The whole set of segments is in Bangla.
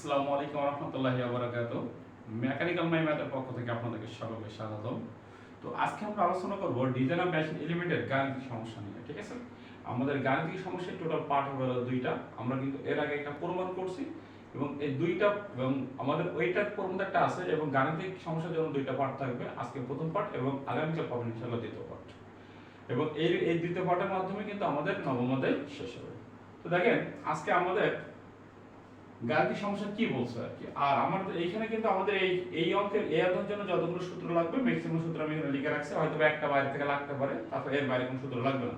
আসসালামু আলাইকুম রহমতুল্লাহি আবরাকাত মেকানিক্যাল মাই ম্যাথের পক্ষ থেকে আপনাদেরকে সকলকে স্বাগতম। তো আজকে আমরা আলোচনা করব ডিজাইন অফ মেশিন এলিমেন্টের গাণিতিক সমস্যা নিয়ে, ঠিক আছে? আমাদের গাণিতিক সমস্যার টোটাল পার্ট হবে দুইটা। আমরা কিন্তু এর আগে একটা প্রমাণ করছি এবং এই দুইটা এবং আমাদের ওইটার প্রমাণ একটা আছে এবং গাণিতিক সমস্যার জন্য দুইটা পার্ট থাকবে, আজকে প্রথম পার্ট এবং আগামীকাল পাবেন ইনশাআল্লাহ দ্বিতীয় পার্ট। এবং এই এই দ্বিতীয় পার্টের মাধ্যমে কিন্তু আমাদের নবম শেষ হবে। তো দেখেন, আজকে আমাদের গাণিতিক সমস্যা কি বলছে আর কি? আর আমার এইখানে কিন্তু আমাদের এই এই অঙ্কের, এই অধ্যায়ের জন্য যতগুলো সূত্র লাগবে ম্যাক্সিমাম সূত্র আমি এখানে লিখে রাখছি হয়তো একটা বাইরে থেকে লাগতে পারে, তারপর এর বাইরে কোনো সূত্র লাগবে না।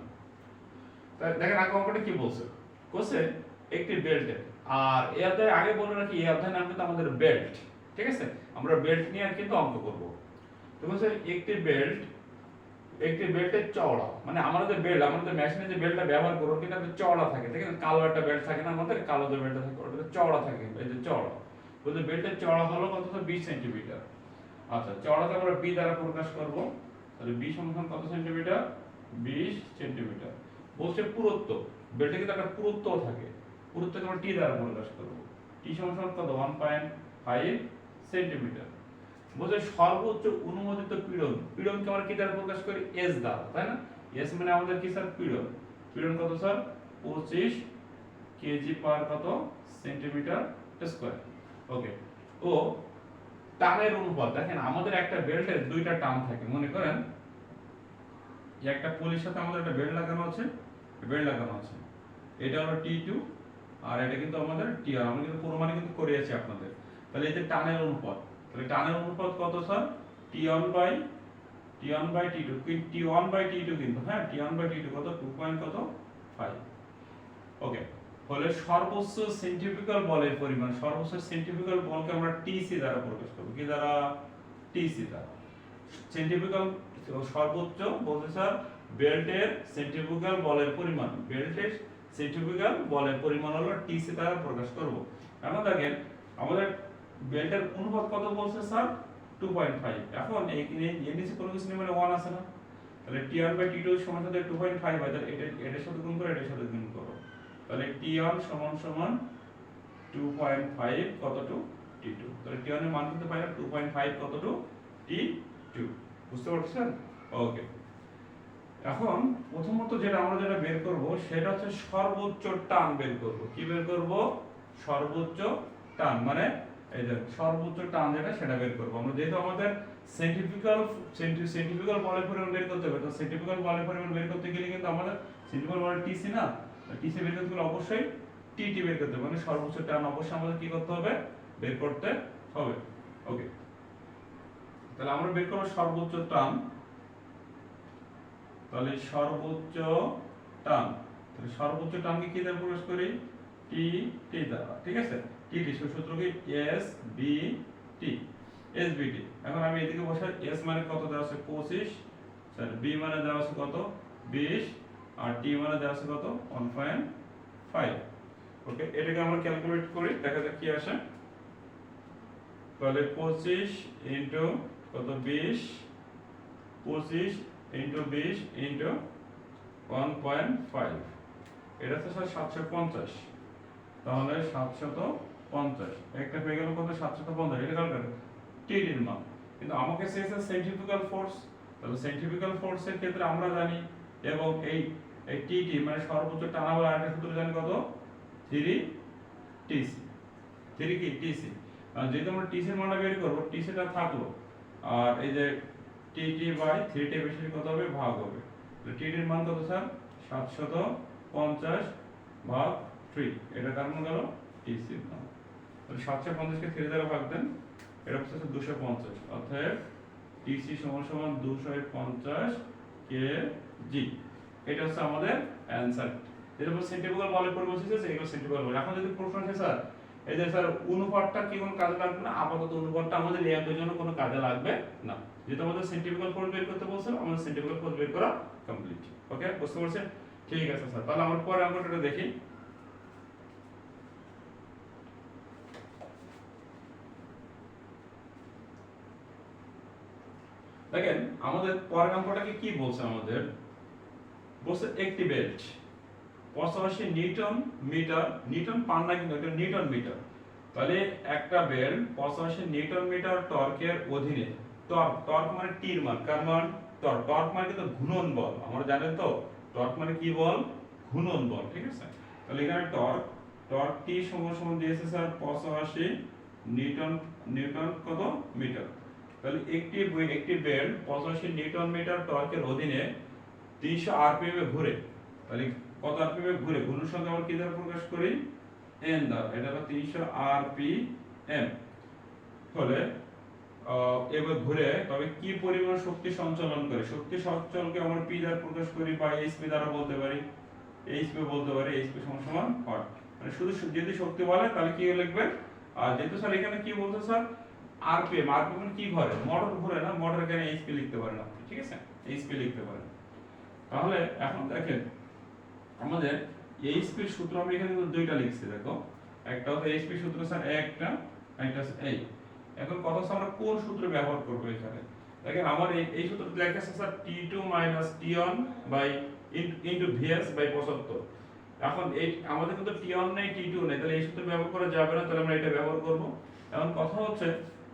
দেখেন, আগে অঙ্কটা কি বলছে? কোসে একটি বেল্টের আর এই অধ্যায়ে আগে বলে রাখি, এই অধ্যায়ের নাম কিন্তু আমাদের বেল্ট ঠিক আছে? আমরা বেল্ট নিয়ে আর কিন্তু অঙ্ক করব। তো বলছে একটি বেল্ট একটি বেল্টের চওড়া। মানে আমাদের বেল্ট আমাদের মেশিনে যে বেল্টটা ব্যবহার করো কিন্তু একটা চওড়া থাকে, ঠিক আছে? কালো একটা বেল্ট থাকে না আমাদের, কালো যে বেল্টটা থাকে ওটা চওড়া থাকে, এই যে চওড়া। বলতে বেল্টের চওড়া হলো কত? বিশ সেন্টিমিটার আচ্ছা চওড়াকে আমরা বি দ্বারা প্রকাশ করব। তাহলে বি সমান কত সেন্টিমিটার বিশ সেন্টিমিটার বলছে পুরুত্ব। বেল্টে কিন্তু একটা পুরুত্ব থাকে। পুরুত্বকে আমরা টি দ্বারা প্রকাশ করব। টি সমান কত? ওয়ান পয়েন্ট ফাইভ সেন্টিমিটার বলছে সর্বোচ্চ অনুমোদিত পীড়ন। পীড়নকে আমরা কি দ্বারা প্রকাশ করি? এস দ্বারা, তাই না? এস মানে আমাদের কি স্যার পীড়ন। পীড়ন কত স্যার পঁচিশ কেজি পার কত সেন্টিমিটার স্কয়ার ওকে ও টানের অনুপাত, দেখেন আমাদের একটা বেল্টের দুইটা টান থাকে, মনে করেন? একটা পুলির সাথে আমাদের একটা বেল্ট লাগানো আছে, বেল্ট লাগানো আছে। এটা হলো টি টু আর এটা কিন্তু আমাদের টি আর, আমরা কিন্তু প্রমাণে কিন্তু করিয়েছি আপনাদের। তাহলে এই যে টানের অনুপাত তাহলে টানের অনুপাত কত sir? T one by T one by T two T one by T two কিন্তু হ্যাঁ? T one by T two কত? টু পয়েন্ট কত? ফাইভ ওকে ফলে সর্বোচ্চ সেন্টিফিক্যাল বলের পরিমাণ, সর্বোচ্চ সেন্টিফিক্যাল বলকে আমরা টিসি দ্বারা প্রকাশ করব। কি দ্বারা? টিসি দ্বারা। সেন্টিফিক্যাল সর্বোচ্চ বলতে স্যার, বেল্টের সেন্টিফিক্যাল বলের পরিমাণ। বেল্টের সেন্টিফিক্যাল বলের পরিমাণ হলো টিসি দ্বারা প্রকাশ করব। এখন দেখেন, আমাদের বেল্টের অনুপাত কত বলছে স্যার? 2.5 এখন এই এর নিচে কোনো কিছু নেই মানে 1 আছে না। তাহলে টি t1 বাই t2 সমান সাথে 2.5 হয়, তাহলে এটা, এটার সাথে গুণ করে, এটার সাথে গুণ করো। তাহলে t1 সমান সমান 2.5 কত টু t2 তাহলে t1 এর মান করতে পারি 2.5 কত টু t2 বুঝতে পারছেন? ওকে এখন প্রথমত যেটা আমরা যেটা বের করব, সেটা হচ্ছে সর্বোচ্চ টান বের করব। কি বের করব? সর্বোচ্চ টান মানে এই যে সর্বোচ্চ টান যেটা, সেটা বের করব। আমরা যেহেতু আমাদের সেন্টিফিক্যাল বলের পরিমাণ বের করতে হবে, তো বলের পরিমাণ বের করতে গেলে কিন্তু আমাদের টিসি না? টিসি বের করতে গেলে অবশ্যই বের করতে হবে। মানে সর্বোচ্চ টান অবশ্যই আমাদের কি করতে হবে? বের করতে হবে। ওকে তাহলে আমরা বের করব সর্বোচ্চ টান। তাহলে সর্বোচ্চ টান। সর্বোচ্চ টানকে কি দ্বারা করি? টি টি দ্বারা। ঠিক আছে? টি টি সূত্র কি S B T S B T এখন আমি এদিকে বসাই এস মানে কত? দেওয়া আছে পঁচিশ। স্যার বি মানে দেওয়া আছে কত? বিশ। আর টি মানে দেওয়া আছে কত? ওয়ান পয়েন্ট ফাইভ ওকে এটাকে আমরা ক্যালকুলেট করি, দেখা যাক কি আসে। তাহলে পঁচিশ ইন্টু কত? বিশ। পঁচিশ ইন্টু বিশ ইন্টু ওয়ান পয়েন্ট ফাইভ এটা তো স্যার সাতশো পঞ্চাশ। তাহলে সাতশত পঞ্চাশ। একটা পেয়ে গেল কত সাতশত পঞ্চাশ, এটা কাল টিডির মান। কিন্তু আমাকে চেয়েছে সেন্ট্রিফিক্যাল ফোর্স তাহলে সেন্ট্রিফিক্যাল ফোর্সের ক্ষেত্রে আমরা জানি, এবং এই এই টিটি মানে সর্বোচ্চ টানা বলে আরেকটা সূত্র জানি কত? থ্রি টিসি থ্রি কি? টিসি যেহেতু আমরা টিসির মানটা বের করব টিসিটা থাকল। আর এই যে টিটি বাই থ্রি টি বেশি কত হবে? ভাগ হবে। টিটির মান কত স্যার? সাতশত পঞ্চাশ ভাগ থ্রি এটা কারণ গেল? টিসির মান। তাহলে সাতশো পঞ্চাশকে থ্রি দ্বারা ভাগ দেন, এটা হচ্ছে দুশো পঞ্চাশ। অর্থাৎ টিসি সমান সমান দুশো পঞ্চাশ কে জি এটা হচ্ছে আমাদের অ্যান্সার বলছে সেন্টিফিক্যাল বলের পরিমাণ হচ্ছে এগুলো সেন্টিফিক্যাল বল এখন যদি প্রশ্ন আছে স্যার এই যে স্যার অনুপাতটা কি কোনো কাজে লাগবে না? আপাতত অনুপাতটা আমাদের ল্যাবের জন্য কোনো কাজে লাগবে না। যেহেতু আমাদের সেন্টিফিক্যাল ফোর্স বের করতে বলছে আমাদের সেন্টিফিক্যাল ফোর্স বের করা কমপ্লিট ওকে বুঝতে পারছেন? ঠিক আছে স্যার তাহলে আমরা পরে অঙ্কটা দেখি দেখেন আমাদের পরের অঙ্কটাকে কি বলছে আমাদের? বলছে বেল্ট। পঁচাশি নিউটন মিটার, নিউটন পান না কিন্তু নিউটন মিটার। তাহলে একটা বেল পঁচাশি নিউটন মিটার টর্কের অধীনে। টর্ক টর্ক মানে টির মান। কার মান? টর্ক। টর্ক মানে কিন্তু ঘূর্ণন বল। আমরা জানেন তো, টর্ক মানে কি বল? ঘূর্ণন বল, ঠিক আছে? তাহলে এখানে টর্ক টর্ক টি সমান সমান দিয়েছে স্যার পঁচাশি নিউটন নিউটন কত? মিটার। তাহলে একটি একটি বেল পঁচাশি নিউটন মিটার টর্কের অধীনে তিনশো আরপিএম এ ঘুরে। তাহলে কত আরপিএম এ ঘুরে? ঘূর্ণন সংখ্যা আমরা কি দ্বারা প্রকাশ করি? এন দ্বারা। এটা হলো তিনশো আরপিএম হলে এবার ঘুরে, তবে কি পরিমাণ শক্তি সঞ্চালন করে? শক্তি সঞ্চালনকে আমরা পি দ্বারা প্রকাশ করি বা এইচপি দ্বারা বলতে পারি। এইচপি বলতে পারি এইচপি সমান ওয়াট মানে শুধু যদি শক্তি বলে, তাহলে কি লিখবেন? আর যেহেতু স্যার এখানে কি বলতে স্যার আরপিএম আরপিএম মানে কি ঘরে মোটর ঘুরে না মোটর এখানে এইচপি লিখতে পারেন আপনি, ঠিক আছে? এইচপি লিখতে পারেন। তাহলে এখন দেখেন, আমাদের এইচপির সূত্র আমি এখানে দুইটা লিখছি, দেখো। একটা হচ্ছে এইচপি সূত্র স্যার, একটা একটা এই এখন কথা হচ্ছে আমরা কোন সূত্র ব্যবহার করব এখানে? দেখেন আমার এই এই সূত্রটা লেখা আছে sir T two minus T one by into VS by পঁচাত্তর। এখন এই, আমাদের কিন্তু টি ওয়ান নেই টি টু নেই, তাহলে এই সূত্র ব্যবহার করা যাবে না, তাহলে আমরা এটা ব্যবহার করব। এখন কথা হচ্ছে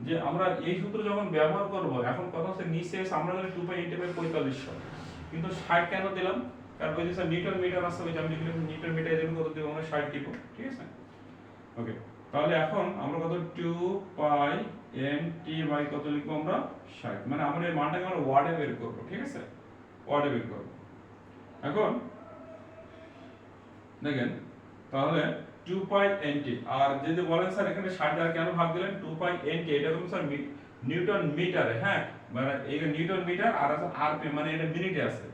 যে আমরা এই সূত্র যখন ব্যবহার করব, এখন কথা হচ্ছে নিচে আমরা যদি টু বাই ইন্টু বাই পঁয়তাল্লিশশো কিন্তু ষাট কেন দিলাম? কারণ ওই যে স্যার নিউটন মিটার ওই যে আমি লিখলাম নিউটন মিটার এর কত দিব আমরা, ষাট দিব ঠিক আছে? ওকে তাহলে এখন আমরা কত two pi M T by কত লিখব আমরা? ষাট। মানে আমরা এই মানটাকে আমরা ওয়ার্ডে বের করব, ঠিক আছে? ওয়ার্ডে বের করব। এখন, দেখেন, তাহলে টু পাই এনটি আর যদি বলেন, স্যার, এখানে ষাট দ্বারা কেন ভাগ দিলেন? টু পাই এনটি এটা কিন্তু স্যার নিউটন মিটারে হ্যাঁ? মানে এই নিউটন মিটার আর আছে আরপি মানে এটা মিনিটে আছে।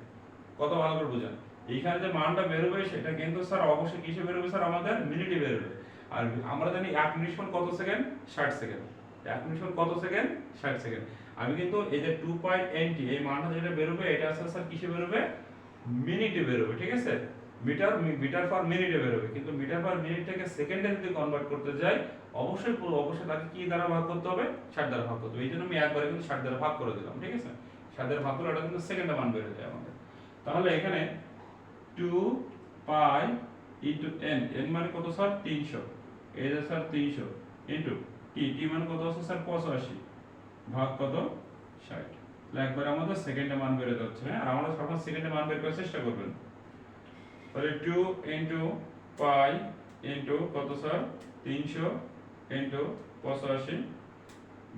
কত ভালো করে বুঝেন। এইখানে যে মানটা বেরোবে, সেটা কিন্তু স্যার অবশ্যই কিসে বেরোবে স্যার? আমাদের মিনিটে বেরোবে। আর আমরা জানি এক মিনিট কত সেকেন্ড? ষাট সেকেন্ড। এক মিনিট কত সেকেন্ড? ষাট সেকেন্ড। আমি কিন্তু এই যে টু পয়েন্ট এনটি এই মানটা যেটা বেরোবে, এটা স্যার কিসে বেরোবে? মিনিটে বেরোবে, ঠিক আছে? মিটার মিটার পার মিনিটে বেরোবে। কিন্তু মিটার পার মিনিটটাকে সেকেন্ডে যদি কনভার্ট করতে যাই, অবশ্যই অবশ্যই তাকে কি দ্বারা ভাগ করতে হবে? ষাট দ্বারা ভাগ করতে হবে। এই জন্য আমি একবারে কিন্তু ষাট দ্বারা ভাগ করে দিলাম, ঠিক আছে? ষাট দ্বারা ভাগ করলে এটা কিন্তু সেকেন্ডে মান বেরো যায় আমাদের। তাহলে এখানে two pi into N N মানে কত স্যার তিনশো। এই যে স্যার তিনশো ইন্টু টি টি মানে কত আছে স্যার পঁচাশি। ভাগ কত? ষাট। একবার আমাদের সেকেন্ডে মান বেড়ে যাচ্ছে হ্যাঁ? আর আমরা সবসময় সেকেন্ডে মান বের করার চেষ্টা করবেন তাহলে টু ইন্টু পাই ইন্টু কত স্যার তিনশো ইন্টু পঁচাশি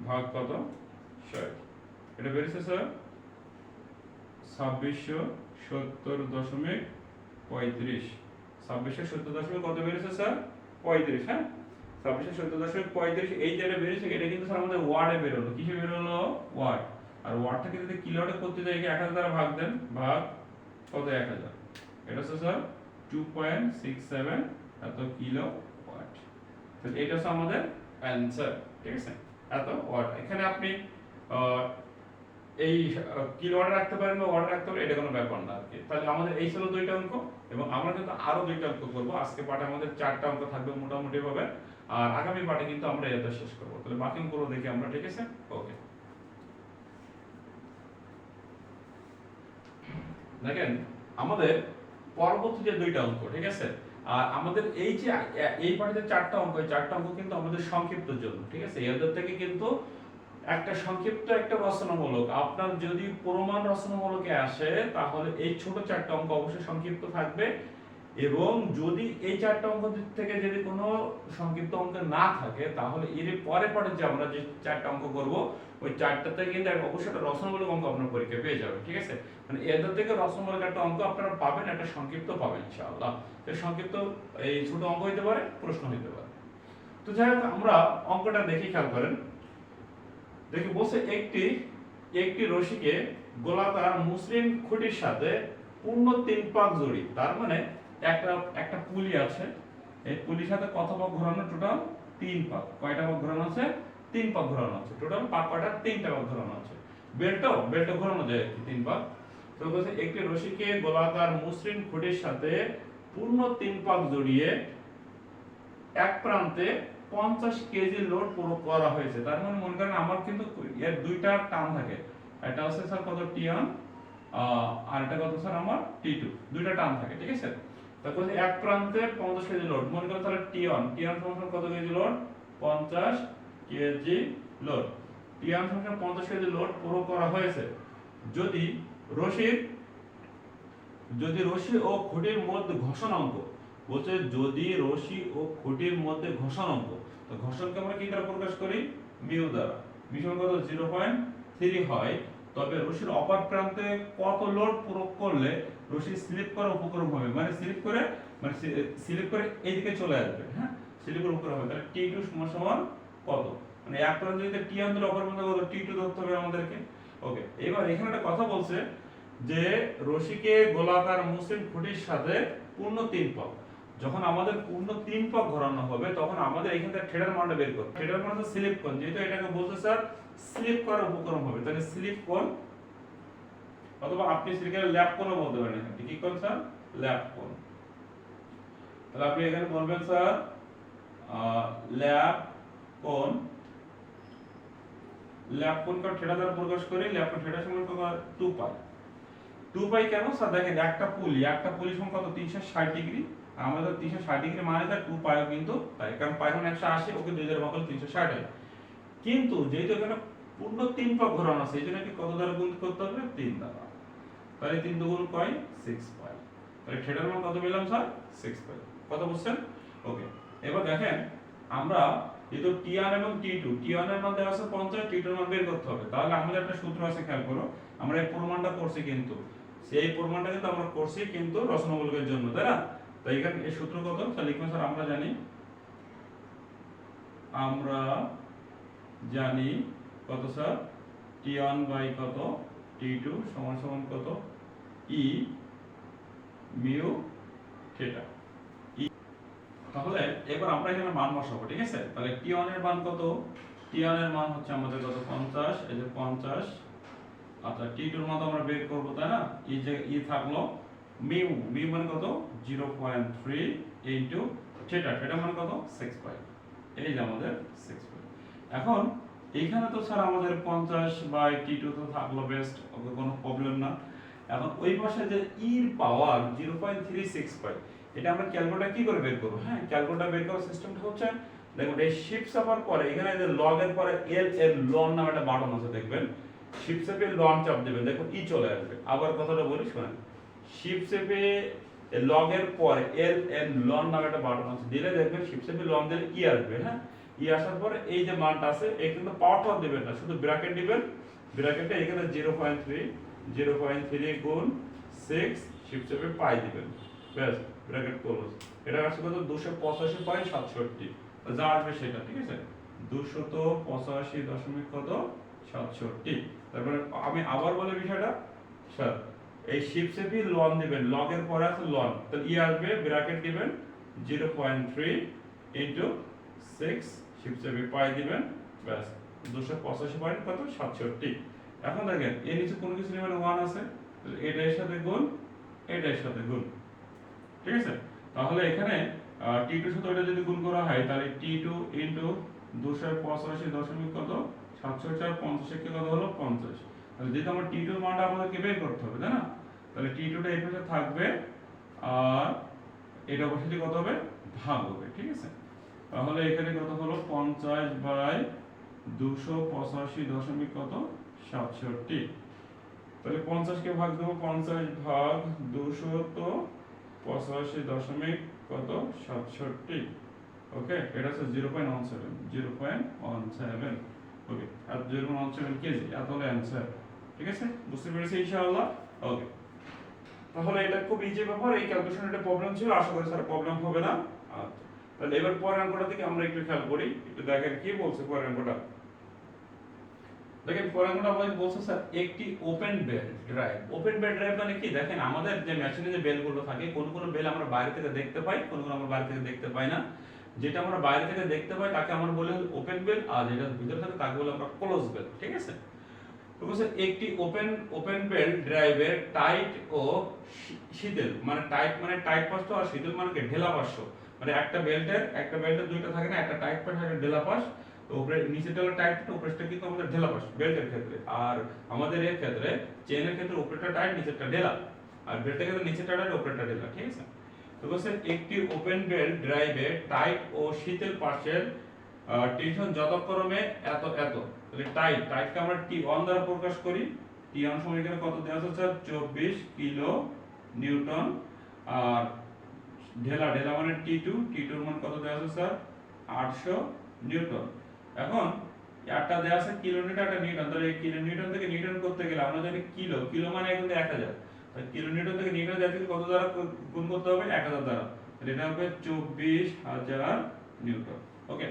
ভাগ কত? ষাট। এটা বেড়েছে স্যার ছাব্বিশশো সত্তর দশমিক পঁয়ত্রিশ। ছাব্বিশশো সত্তর দশমিক কত বেড়েছে স্যার পঁয়ত্রিশ হ্যাঁ? ছাব্বিশশো সত্তর দশমিক পঁয়ত্রিশ, এই যেটা বেড়েছে এটা কিন্তু স্যার আমাদের ওয়ার্ডে বেরোলো। কিসে বেরোলো? ওয়ার্ড আর ওয়ার্ডটাকে যদি কিলোটে করতে যাই এক হাজার দ্বারা ভাগ দেন, ভাগ কত? এক হাজার। এটা হচ্ছে sir two point six seven এত কিলো ওয়াট। তাহলে এটা হচ্ছে আমাদের অ্যান্সার ঠিক আছে? এত ওয়াট। এখানে আপনি এই কিলো অর্ডার রাখতে পারেন বা অর্ডার রাখতে পারেন, এটা কোনো ব্যাপার না আর কি তাহলে আমাদের এই ছিল দুইটা অঙ্ক, এবং আমরা কিন্তু আরও দুইটা অঙ্ক করব। আজকে পাঠে আমাদের চারটা অঙ্ক থাকবে মোটামুটি ভাবে আর আগামী পাঠে কিন্তু আমরা এটা শেষ করব। তাহলে বাকি অঙ্কগুলো দেখি আমরা, ঠিক আছে? ওকে। দেখেন, আমাদের পরবর্তী যে দুইটা অঙ্ক, ঠিক আছে? আর আমাদের এই যে, এই পাঠে চারটা অঙ্ক চারটা অঙ্ক কিন্তু আমাদের সংক্ষিপ্ত জন্য, ঠিক আছে? এদের থেকে কিন্তু একটা সংক্ষিপ্ত একটা রচনামূলক, আপনার যদি প্রমাণ রচনামূলকে আসে, তাহলে এই ছোট চারটা অঙ্ক অবশ্যই সংক্ষিপ্ত থাকবে। এবং যদি এই চারটা অঙ্ক থেকে যদি কোনো সংক্ষিপ্ত অঙ্ক না থাকে, তাহলে এর পরে পরে যে আমরা যে চারটা অঙ্ক করব, ওই চারটাতে কিন্তু অবশ্যই একটা রচনামূলক অঙ্ক আপনার পরীক্ষা পেয়ে যাবেন ঠিক আছে? মানে এদের থেকে রচনামূলক একটা অঙ্ক আপনারা পাবেন, একটা সংক্ষিপ্ত পাবেন, ইনশাআল্লাহ। এই সংক্ষিপ্ত এই ছোট অঙ্ক হইতে পারে, প্রশ্ন হইতে পারে। তো যাই হোক, আমরা অঙ্কটা দেখি, খেয়াল করেন। দেখি, বলছে একটি একটি রশিকে গোলাকার মুসলিম খুঁটির সাথে পূর্ণ তিন পাক জড়ি, তার মানে একটা একটা পুলি আছে। এই পুলির সাথে কত পাক ঘোরানো? টোটাল তিন পাক কয়টা পাক ঘোরানো আছে? তিন পাক ঘোরানো আছে। টোটাল পাক কয়টা তিনটা পাক ঘোরানো আছে। বেল্টও বেল্টও ঘোরানো যায় তিন পাক তো বলছে, একটি রশিকে গোলাকার মসৃণ খুঁটির সাথে পূর্ণ তিন পাক জড়িয়ে এক প্রান্তে পঞ্চাশ কেজি লোড পুরো করা হয়েছে। তার মানে মনে করেন আমার কিন্তু এর দুইটা টান থাকে। একটা হচ্ছে স্যার কত? টি ওয়ান আর একটা কত স্যার আমার? টি টু দুইটা টান থাকে, ঠিক আছে? তারপর এক প্রান্তে পঞ্চাশ কেজি লোড মনে করেন তাহলে টি ওয়ান টি ওয়ান সমান কত কেজি লোড পঞ্চাশ কেজি লোড টি টিয়ান সংখ্যা পঞ্চাশ কেজি লোড পুরো করা হয়েছে। যদি রশির, যদি রশি ও খুঁটির মধ্যে ঘর্ষণ অঙ্ক, বলছে যদি রশি ও খুঁটির মধ্যে ঘর্ষণ অঙ্ক, তো ঘর্ষণকে আমরা কি দ্বারা প্রকাশ করি? মিউ দ্বারা। মিউ কত? জিরো পয়েন্ট থ্রি হয়। তবে রশির অপর প্রান্তে কত লোড প্রয়োগ করলে রশি স্লিপ করা উপক্রম হবে। মানে স্লিপ করে মানে স্লিপ করে এইদিকে চলে আসবে হ্যাঁ? স্লিপ করে উপক্রম হবে। তাহলে টি টু সমান সমান কত? মানে এক প্রান্ত যদি টি ধরে অপর প্রান্ত কত? টি টু ধরতে হবে আমাদেরকে। ওকে এবার এখানে একটা কথা বলছে যে, রশিকে গোলাকার মুসলিম খুঁটির সাথে পূর্ণ তিন পাক। যখন আমাদের পূর্ণ তিন পাক ঘোরানো হবে, তখন আমাদের এখান থেকে থ্রেডার মানটা বের করতে থ্রেডার মান হচ্ছে স্লিপ কোণ? যেহেতু এটাকে বলছে স্যার স্লিপ করার উপক্রম হবে। তাহলে স্লিপ কোণ? অথবা আপনি স্লিপের ল্যাপ কোণও বলতে পারেন এখানে। কি কোণ স্যার ল্যাপ কোণ। তাহলে আপনি এখানে বলবেন স্যার ল্যাপ কোণ ল্যাপ কোণকে থিটা দ্বারা প্রকাশ করি ল্যাপ কোণ থিটা সমান কত 2 পাই 2 পাই কেন স্যার দেখেন, একটা পুলি একটা পুলি সমান কত? 360 ডিগ্রি আমাদের 360 ডিগ্রি মানে তার 2 পাইও কিন্তু তাই। কারণ পাই মানে 180 ওকে 2000 ভাগ করলে 360 হয়। কিন্তু যেহেতু এখানে পূর্ণ তিন পাক ঘোরানো আছে, এই জন্য কি কত দ্বারা গুণ করতে হবে? তিন দ্বারা। তাহলে 3 দুগুণ কয়? 6 পাই। তাহলে থিটার মান কত পেলাম স্যার? Six pi. কত বুঝছেন ওকে এবার দেখেন, আমরা যেহেতু টি1 এবং টি2 টি1 এর মান দেওয়া আছে 50 টি2 এর মান বের করতে হবে। তাহলে আমাদের একটা সূত্র আছে, খেয়াল করো। আমরা এই প্রমাণটা করছি কিন্তু। সেই প্রমাণটা কিন্তু আমরা করছি কিন্তু রচনামূলকের জন্য, তাই না? তাই এখানে এই সূত্র কত? তাহলে লিখবেন স্যার, আমরা জানি। আমরা জানি কত, স্যার? টি ওয়ান বাই কত? টি2 সমান সমান কত? E mu theta. তাহলে এবার আমরা এখানে মান বসাবো, ঠিক আছে? তাহলে টি এর মান কত? টি এর মান হচ্ছে আমাদের কত? পঞ্চাশ। এই যে পঞ্চাশ। আচ্ছা টি টুর মান আমরা বের করব, তাই না? এই যে ই থাকল মিউ। মিউ মানে কত? Zero point three into theta. Theta মানে কত? সিক্স ফাইভ এই যে আমাদের সিক্স ফাইভ এখন এইখানে তো স্যার আমাদের পঞ্চাশ বাই টি টু তো থাকল বেস্ট কোনো প্রবলেম না। এখন ওই পাশে যে ইর power zero point three six five এটা আমরা ক্যালকুলেটর কি করে বের করব? হ্যাঁ ক্যালকুলেটর বের করার সিস্টেমটা হচ্ছে, দেখুন, এই শিফট চাপার পরে, এখানে যে লগ এর পরে এল এর লন নামে একটা বাটন আছে, দেখবেন। শিফট চেপে লন চাপ দেবেন, দেখুন ই চলে আসবে। আবার কথাটা বলি, শুনেন। শিফট চেপে লগ এর পরে এল এর লন নামে একটা বাটন আছে, দিলে দেখবেন শিফট চেপে লন দিলে ই আসবে হ্যাঁ? ই আসার পরে এই যে মানটা আছে এই না, শুধু ব্র্যাকেট দিবেন। এখানে পাই দিবেন। ব্যাস ব্র্যাকেট ক্লোজ এটা কত? দুশো পঁচাশি যা আসবে সেটা, ঠিক আছে? দুশত পঁচাশি দশমিক কত? সাতষট্টি। তারপরে আমি আবার বলে বিষয়টা, স্যার, এই শিপ সেপি লন দিবেন লগের পরে আছে লন তো ই আসবে ব্র্যাকেট দিবেন zero point three into six sheep সেপি পাই দিবেন, ব্যাস। দুশো পঁচাশি পয়েন্ট কত? সাতষট্টি। এখন দেখেন, এর নিচে কোনো কিছু নেবেন? ওয়ান আছে। এটা এর সাথে গুণ, এটা এর সাথে গুণ। ঠিক আছে? তাহলে এখানে টি টু সাথে ওইটা যদি গুণ করা হয়, তাহলে টি টু ইন্টু দুশো পঁচাশি দশমিক কত? সাতশো চার পঞ্চাশ কে কত হলো? পঞ্চাশ। তাহলে যেহেতু আমার টি টুর মানটা আমাদেরকে বের করতে হবে, তাই না? তাহলে টি টুটা এই পাশে থাকবে, আর এটা অবশ্যই কত হবে? ভাগ হবে, ঠিক আছে? তাহলে এখানে কত হলো? পঞ্চাশ বাই দুশো পঁচাশি দশমিক কত? সাতষট্টি। তাহলে পঞ্চাশকে ভাগ দেবো পঞ্চাশ ভাগ দুশো তো পঁচাশি দশমিক কত? সাতষট্টি। ওকে? এটা হচ্ছে zero point one seven. Zero point one seven. Okay আর zero point one seven kg, এত হলো অ্যান্সার ঠিক আছে? বুঝতে পেরেছি ইনশাআল্লাহ? ওকে। তাহলে এটা খুব ইজি ব্যাপার, এই ক্যালকুলেশন একটা প্রবলেম ছিল, আশা করি স্যার প্রবলেম হবে না। আচ্ছা। তাহলে এবার পরের অঙ্কটা থেকে আমরা একটু খেয়াল করি, একটু দেখেন কি বলছে পরের অঙ্কটা দেখেন, পরের অঙ্কটা আমাদের বলছে, স্যার, একটি open belt drive open belt drive মানে কি? দেখেন, আমাদের যে মেশিনে যে বেলগুলো থাকে, কোন কোন বেল আমরা বাইরে থেকে দেখতে পাই, কোন কোন আমরা বাইরে থেকে দেখতে পাই না। যেটা আমরা বাইরে থেকে দেখতে পাই, তাকে আমরা বলি ওপেন বেল আর যেটা ভিতরে থাকে, তাকে বলি আমরা ক্লোজ বেল ঠিক আছে? একটি ওপেন ওপেন বেল ড্রাইভের টাইট ও শীতল। মানে টাইট মানে টাইট পাশ আর শীতল মানে ঢেলা পাশ মানে একটা বেল্টের একটা বেল্টের দুইটা থাকে না, একটা টাইট পাশ একটা ঢেলা পাশ, তো উপরে নিচেটা হলো টাইট তো উপরেটা কিন্তু আমাদের ঢেলা পাশ বেল্টের ক্ষেত্রে। আর আমাদের এর ক্ষেত্রে চেনের ক্ষেত্রে উপরেটা টাইট নিচেরটা ঢেলা। আর বেল্টের ক্ষেত্রে নিচেরটা টাইট উপরেরটা ঢেলা, ঠিক আছে? তো বলছে, একটি ওপেন বেল্ট ড্রাইভে টাইট ও শীতল পাশের টেনশন যথাক্রমে এত এত। তাহলে টাইট টাইটকে আমরা টি অন দ্বারা প্রকাশ করি। টি ওয়ান সময় কত দেওয়া আছে, স্যার? চব্বিশ কিলো নিউটন। আর ঢেলা ঢেলা মানে টি টু টি টুর মান কত দেওয়া আছে স্যার? আটশো নিউটন। এখন একটা দেওয়া আছে কিলোমিটার একটা নিউটন। তাহলে কিলো নিউটন থেকে নিউটন করতে গেলে আমরা জানি কিলো কিলো মানে কিন্তু এক হাজার। কিলো নিউটন থেকে নিউটন জাতীয় কত দ্বারা গুণ করতে হবে? এক হাজার দ্বারা। তাহলে এটা হবে চব্বিশ হাজার নিউটন। ওকে।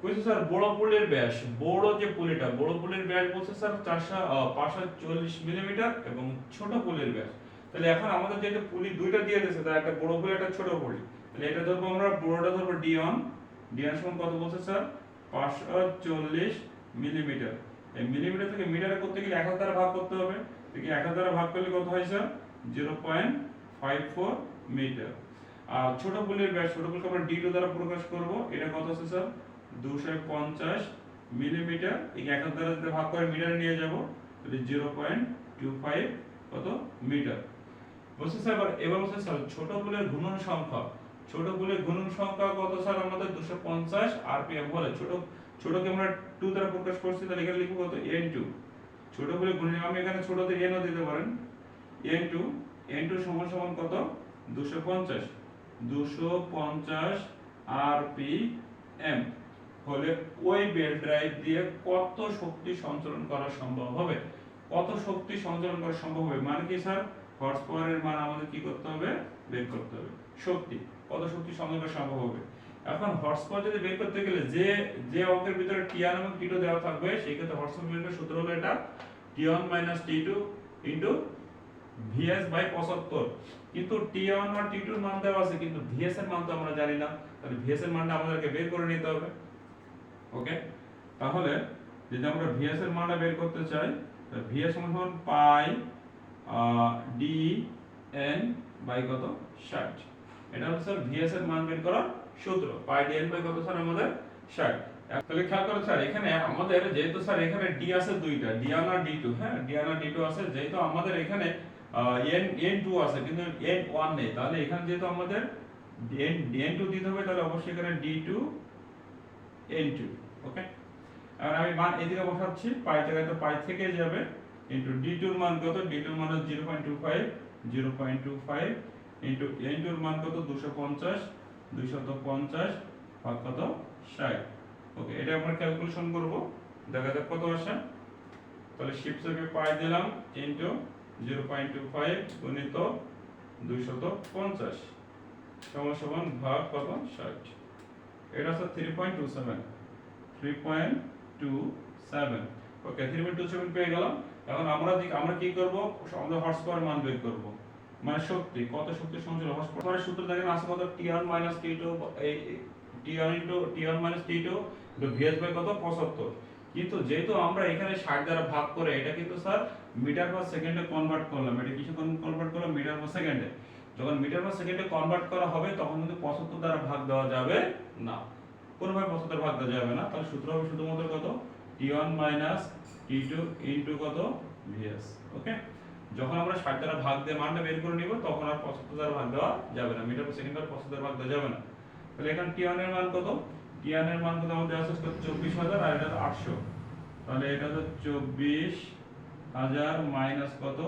কইছে স্যার, বড় পুলের ব্যাস, বড় যে পুলিটা, বড় পুলের ব্যাস বলছে স্যার চারশো পাঁচশো চল্লিশ মিলিমিটার এবং ছোট পুলের ব্যাস। তাহলে এখন আমাদের যে যেটা পুলি দুইটা দিয়ে দিয়েছে, তার একটা বড় পুলি, একটা ছোট পুলি। তাহলে এটা ধরবো আমরা বড়টা ধরবো ডি ওয়ান ডি ওয়ান সমান কত বলছে স্যার? পাঁচশো চল্লিশ মিলিমিটার। এই মিলিমিটার থেকে মিটারে করতে গেলে এক হাজার দ্বারা ভাগ করতে হবে। দেখি এক হাজার দ্বারা ভাগ করলে কত হয় sir? Zero point five four metre. আর ছোট পুলের ব্যাস, ছোট পুলকে আমরা ডি টু দ্বারা প্রকাশ করব। এটা কত আছে স্যার? দুশো পঞ্চাশ মিলিমিটার। এই এক হাজার দ্বারা ভাগ করে মিটারে নিয়ে যাব, তাহলে জিরো পয়েন্ট টু ফাইভ কত? মিটার। বলছে স্যার, এবার এবার বলছে, স্যার, ছোট পুলের ঘূর্ণন সংখ্যা। ছোট পুলের ঘূর্ণন সংখ্যা কত, স্যার? আমাদের দুশো পঞ্চাশ আরপিএম বলে। ছোট ছোটকে আমরা টু দ্বারা প্রকাশ করছি, তাহলে এখানে লিখব কত? এন টু ছোট বলে গুণে আমি এখানে ছোটতে এনও দিতে পারেন। এন টু এন টু সমান সমান কত? দুশো পঞ্চাশ। দুশো পঞ্চাশ আর পি এম হলে ওই বেল ড্রাইভ দিয়ে কত শক্তি সঞ্চালন করা সম্ভব হবে? কত শক্তি সঞ্চালন করা সম্ভব হবে? মানে কি, স্যার? হর্স পাওয়ারের মান আমাদের কি করতে হবে? বের করতে হবে। শক্তি, কত শক্তি সঞ্চালন করা সম্ভব হবে? এখন হর্স পাওয়ার যদি বের করতে গেলে যে যে অঙ্কের ভিতরে টি ওয়ান এবং টি টু দেওয়া থাকবে, সেই ক্ষেত্রে হর্স পাওয়ার সূত্র হলো এটা T one minus T two into VS by পঁচাত্তর। কিন্তু টি ওয়ান আর টি টুর মান দেওয়া আছে, কিন্তু ভিএস এর মান তো আমরা জানি না। তাহলে ভিএস এর মানটা আমাদেরকে বের করে নিতে হবে। ওকে তাহলে যদি আমরা ভিএস এর মানটা বের করতে চাই ভিএস সমান পাই ডি এন বাই কত? ষাট। এটা হচ্ছে স্যার ভিএস এর মান বের করার সূত্র। পাই ডি এন বাই কত স্যার আমাদের ষাট। তাহলে খেয়াল করো স্যার এখানে আমাদের যেহেতু স্যার এখানে ডি আছে দুইটা ডি ওয়ান আর ডি টু হ্যাঁ? ডি ওয়ান আর ডি টু আছে, যেহেতু আমাদের এখানে এন এন টু আছে, কিন্তু এন ওয়ান নেই। তাহলে এখানে যেহেতু আমাদের এন এন টু দিতে হবে, তাহলে অবশ্যই এখানে D two N two okay আর আমি মান এদিকে বসাচ্ছি, পাই জায়গায় তো পাই থেকে যাবে। ইন্টু ডি টুর মান কত? ডি টুর মান zero point two five zero point two five into N টুর মান কত? দুশো পঞ্চাশ দুইশত পঞ্চাশ, ভাগ কত? ষাট। ওকে এটা আমরা ক্যালকুলেশন করব। দেখা যাক কত আসে। তাহলে থেকে পাই দিলাম into zero point two five গুণিত দুইশত পঞ্চাশ, সমান ভাগ কত? ষাট। এটা হচ্ছে three point two seven three point two seven okay three point two seven পেয়ে গেলাম। এখন আমরা আমরা কি করব? আমাদের হর্স পাওয়ার মান বের করব। মানে শক্তি, কত শক্তি সঞ্চালন হর্স পাওয়ার সূত্র দেখেন, আছে কত? T one minus T two T one into T one minus T two VS by কত? পঁচাত্তর। কিন্তু যেহেতু আমরা এখানে ষাট দ্বারা ভাগ করে, এটা কিন্তু স্যার মিটার পার সেকেন্ডে কনভার্ট করলাম। এটা কিছু কনভার্ট করলাম? মিটার পার সেকেন্ডে যখন মিটার পার সেকেন্ডে কনভার্ট করা হবে, তখন কিন্তু পঁচাত্তর দ্বারা ভাগ দেওয়া যাবে না। কোনোভাবে পঁচাত্তর ভাগ দেওয়া যাবে না। তাহলে সূত্র হবে শুধুমাত্র কত? T one minus T into কত? ভিএস ওকে যখন আমরা ষাট দ্বারা ভাগ দিয়ে মানটা বের করে নিব, তখন আর পঁচাত্তর দ্বারা ভাগ দেওয়া যাবে না। মিটার সেকেন্ড আর পঁচাত্তর ভাগ দেওয়া যাবে না। তাহলে এখানে টি ওয়ানের মান কত? টি ওয়ানের মান কত? আমাদের আছে চব্বিশ হাজার, আর এটা আটশো। তাহলে এটা তো চব্বিশ হাজার মাইনাস কত?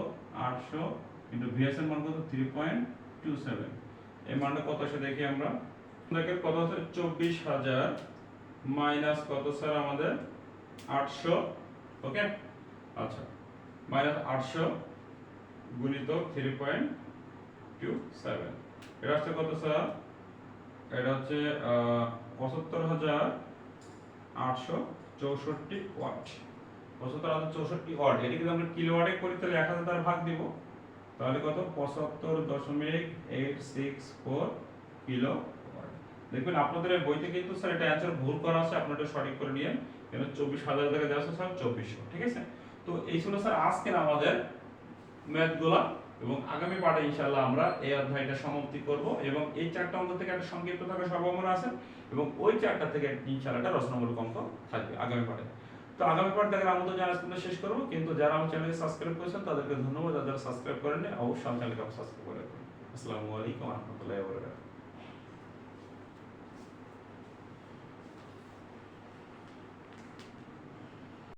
আটশো। ইন্টু ভিএস এর মান কত? থ্রি পয়েন্ট টু সেভেন এই মানটা কত আসে দেখি আমরা। দেখেন কত আছে? চব্বিশ হাজার মাইনাস কত স্যার? আমাদের আটশো। ওকে আচ্ছা। মাইনাস আটশো গুণিত থ্রি পয়েন্ট টু সেভেন এটা হচ্ছে কত স্যার? এটা হচ্ছে পঁচাত্তর হাজার আটশো চৌষট্টি ওয়াট। পঁচাত্তর হাজার চৌষট্টি ওয়াট। এটি যদি আমরা কিলো ওয়াটে করি, তাহলে এক হাজার দ্বারা ভাগ দিব। তাহলে কত? পঁচাত্তর দশমিক এইট সিক্স ফোর কিলো দেখবেন আপনাদের বইতে কিন্তু স্যার এটা অ্যান্সার ভুল করা আছে। আপনারা সঠিক করে নিয়েন। কেন? চব্বিশ হাজার থেকে দেওয়া আছে স্যার, চব্বিশশো, ঠিক আছে? তো এই ছিল স্যার আজকের আমাদের ম্যাথগুলা এবং আগামী পাঠে ইনশাআল্লাহ আমরা এই অধ্যায়টা সমাপ্তি করব এবং এই চারটা অঙ্ক থেকে একটা সংক্ষিপ্ত থাকার সম্ভাবনা আছে এবং ওই চারটা থেকে ইনশাআল্লাহ একটা অঙ্ক থাকবে আগামী পাঠে। তো আগামী পাঠ দেখার আমন্ত্রণ জানাচ্ছি কিন্তু শেষ করব। কিন্তু যারা আমার চ্যানেলকে সাবস্ক্রাইব করেছেন, তাদেরকে ধন্যবাদ। যারা সাবস্ক্রাইব করেন অবশ্যই আমার চ্যানেলকে সাবস্ক্রাইব করে আসসালামু আলাইকুম রহমতুল্লাহি